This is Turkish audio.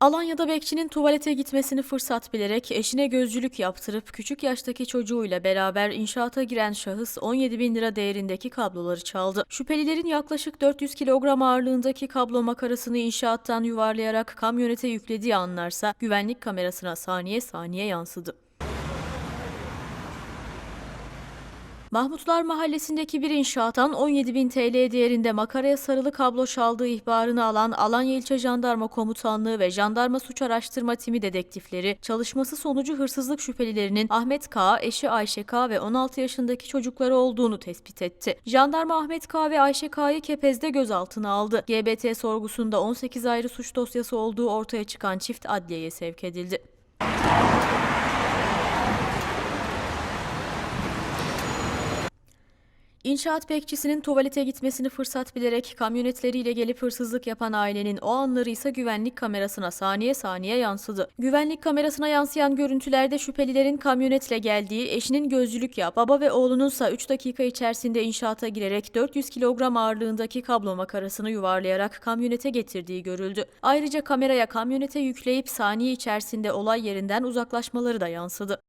Alanya'da bekçinin tuvalete gitmesini fırsat bilerek eşine gözcülük yaptırıp küçük yaştaki çocuğuyla beraber inşaata giren şahıs 17 bin lira değerindeki kabloları çaldı. Şüphelilerin yaklaşık 400 kilogram ağırlığındaki kablo makarasını inşaattan yuvarlayarak kamyonete yüklediği anlarsa güvenlik kamerasına saniye saniye yansıdı. Mahmutlar Mahallesi'ndeki bir inşaattan 17 bin TL değerinde makaraya sarılı kablo çaldığı ihbarını alan Alanya İlçe Jandarma Komutanlığı ve Jandarma Suç Araştırma Timi dedektifleri çalışması sonucu hırsızlık şüphelilerinin Ahmet K, eşi Ayşe K ve 16 yaşındaki çocukları olduğunu tespit etti. Jandarma Ahmet K ve Ayşe K'yı Kepez'de gözaltına aldı. GBT sorgusunda 18 ayrı suç dosyası olduğu ortaya çıkan çift adliyeye sevk edildi. İnşaat bekçisinin tuvalete gitmesini fırsat bilerek kamyonetleriyle gelip hırsızlık yapan ailenin o anları ise güvenlik kamerasına saniye saniye yansıdı. Güvenlik kamerasına yansıyan görüntülerde şüphelilerin kamyonetle geldiği, eşinin gözcülük yap, baba ve oğlununsa 3 dakika içerisinde inşaata girerek 400 kilogram ağırlığındaki kablo makarasını yuvarlayarak kamyonete getirdiği görüldü. Ayrıca kameraya kamyonete yükleyip saniye içerisinde olay yerinden uzaklaşmaları da yansıdı.